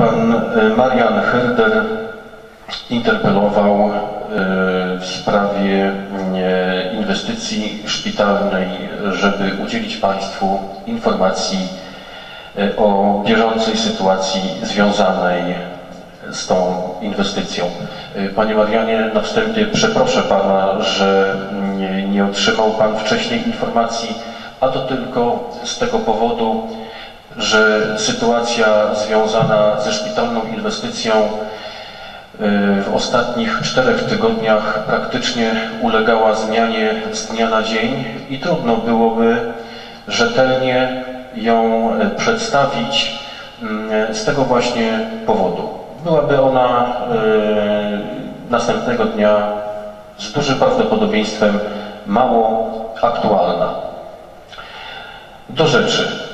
Pan e, Marian Herder interpelował e, w sprawie e, inwestycji szpitalnej, żeby udzielić Państwu informacji o bieżącej sytuacji związanej z tą inwestycją. Panie Marianie, na wstępie przeproszę Pana, że nie, nie otrzymał Pan wcześniej informacji, a to tylko z tego powodu, że sytuacja związana ze szpitalną inwestycją y, w ostatnich czterech tygodniach praktycznie ulegała zmianie z dnia na dzień i trudno byłoby rzetelnie ją y, przedstawić y, z tego właśnie powodu. Byłaby ona następnego dnia z dużym prawdopodobieństwem mało aktualna. Do rzeczy.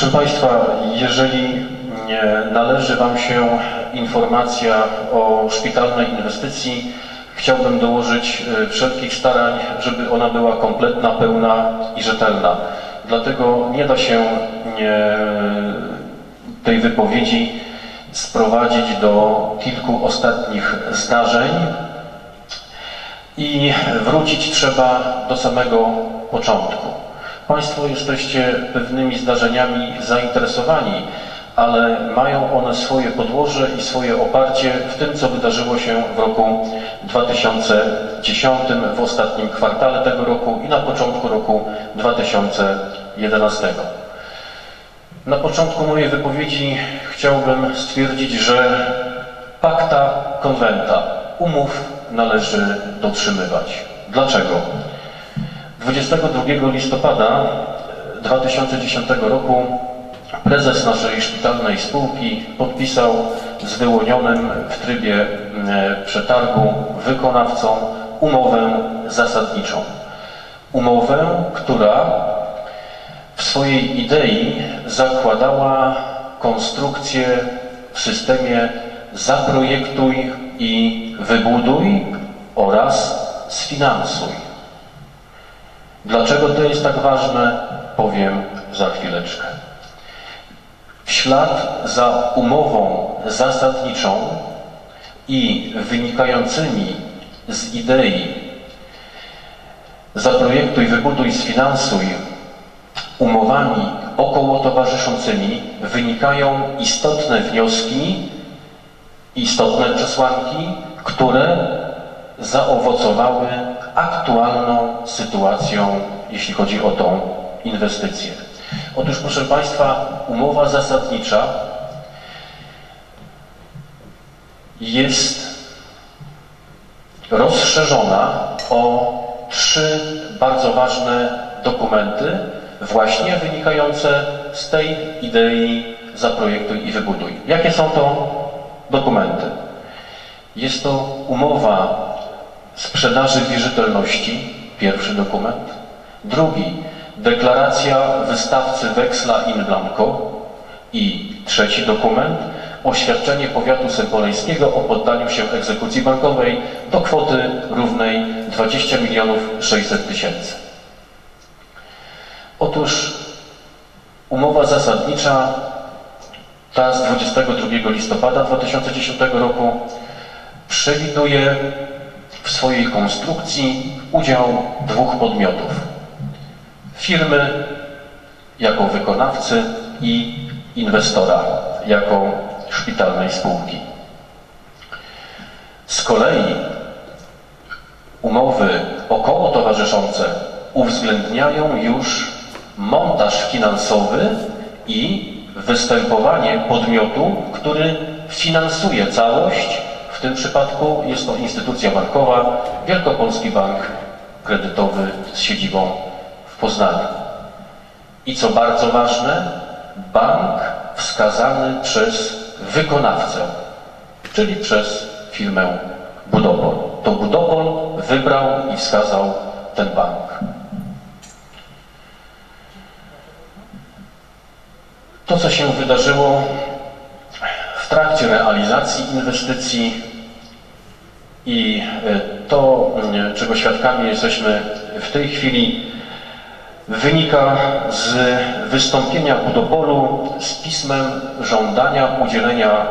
Proszę Państwa, jeżeli należy Wam się informacja o szpitalnej inwestycji, chciałbym dołożyć e, wszelkich starań, żeby ona była kompletna, pełna i rzetelna. Dlatego nie da się tej wypowiedzi sprowadzić do kilku ostatnich zdarzeń i wrócić trzeba do samego początku. Państwo jesteście pewnymi zdarzeniami zainteresowani, ale mają one swoje podłoże i swoje oparcie w tym, co wydarzyło się w roku 2010, w ostatnim kwartale tego roku i na początku roku 2011. Na początku mojej wypowiedzi chciałbym stwierdzić, że pakta konwenta, umów należy dotrzymywać. Dlaczego? 22 listopada 2010 roku prezes naszej szpitalnej spółki podpisał z wyłonionym w trybie e, przetargu wykonawcą umowę zasadniczą. Umowę, która w swojej idei zakładała konstrukcję w systemie zaprojektuj i wybuduj oraz sfinansuj. Dlaczego to jest tak ważne, powiem za chwileczkę. W ślad za umową zasadniczą i wynikającymi z idei zaprojektuj, wybuduj, sfinansuj umowami około towarzyszącymi wynikają istotne wnioski, istotne przesłanki, które zaowocowały aktualną sytuacją, jeśli chodzi o tą inwestycję. Otóż, proszę Państwa, umowa zasadnicza jest rozszerzona o trzy bardzo ważne dokumenty, właśnie wynikające z tej idei zaprojektuj i wybuduj. Jakie są to dokumenty? Jest to umowa sprzedaży wierzytelności, pierwszy dokument. Drugi, deklaracja wystawcy weksla in blanco. I trzeci dokument, oświadczenie powiatu sempoleńskiego o poddaniu się egzekucji bankowej do kwoty równej 20 milionów 600 tysięcy. Otóż umowa zasadnicza, ta z 22 listopada 2010 roku, przewiduje w swojej konstrukcji udział dwóch podmiotów. Firmy jako wykonawcy i inwestora jako szpitalnej spółki. Z kolei umowy około towarzyszące uwzględniają już montaż finansowy i występowanie podmiotu, który finansuje całość w tym przypadku jest to instytucja bankowa, Wielkopolski Bank Kredytowy z siedzibą w Poznaniu. I co bardzo ważne, bank wskazany przez wykonawcę, czyli przez firmę Budopol. To Budopol wybrał i wskazał ten bank. To, co się wydarzyło trakcie realizacji inwestycji i e, to, czego świadkami jesteśmy w tej chwili, wynika z wystąpienia Budopolu z pismem żądania udzielenia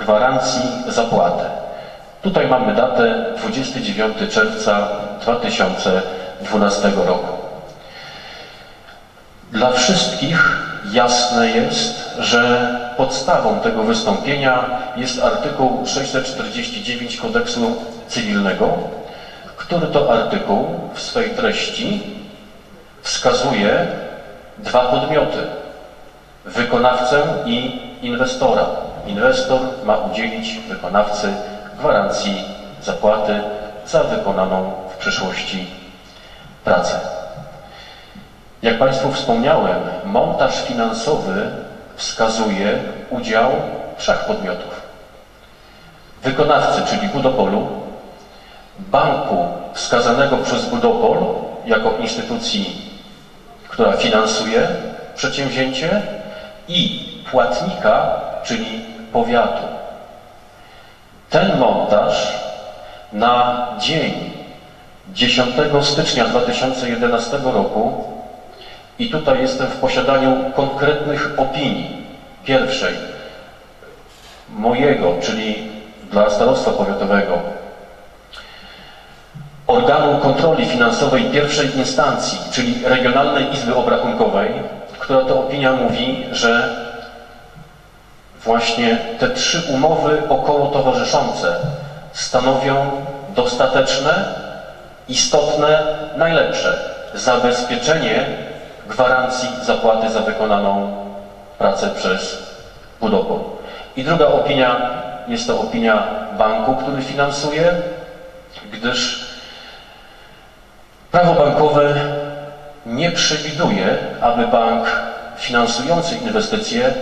gwarancji zapłaty. Tutaj mamy datę 29 czerwca 2012 roku. Dla wszystkich jasne jest, że podstawą tego wystąpienia jest artykuł 649 kodeksu cywilnego, który to artykuł w swej treści wskazuje dwa podmioty. Wykonawcę i inwestora. Inwestor ma udzielić wykonawcy gwarancji zapłaty za wykonaną w przeszłości pracę. Jak Państwu wspomniałem, montaż finansowy wskazuje udział trzech podmiotów. Wykonawcy, czyli Budopolu, banku wskazanego przez Budopol jako instytucji, która finansuje przedsięwzięcie i płatnika, czyli powiatu. Ten montaż na dzień 10 stycznia 2011 roku i tutaj jestem w posiadaniu konkretnych opinii. Pierwszej, mojego, czyli dla starostwa powiatowego, organu kontroli finansowej pierwszej instancji, czyli Regionalnej Izby Obrachunkowej, która to opinia mówi, że właśnie te trzy umowy około towarzyszące stanowią dostateczne, istotne, najlepsze zabezpieczenie gwarancji zapłaty za wykonaną pracę przez Budopol. I druga opinia jest to opinia banku, który finansuje, gdyż prawo bankowe nie przewiduje, aby bank finansujący inwestycje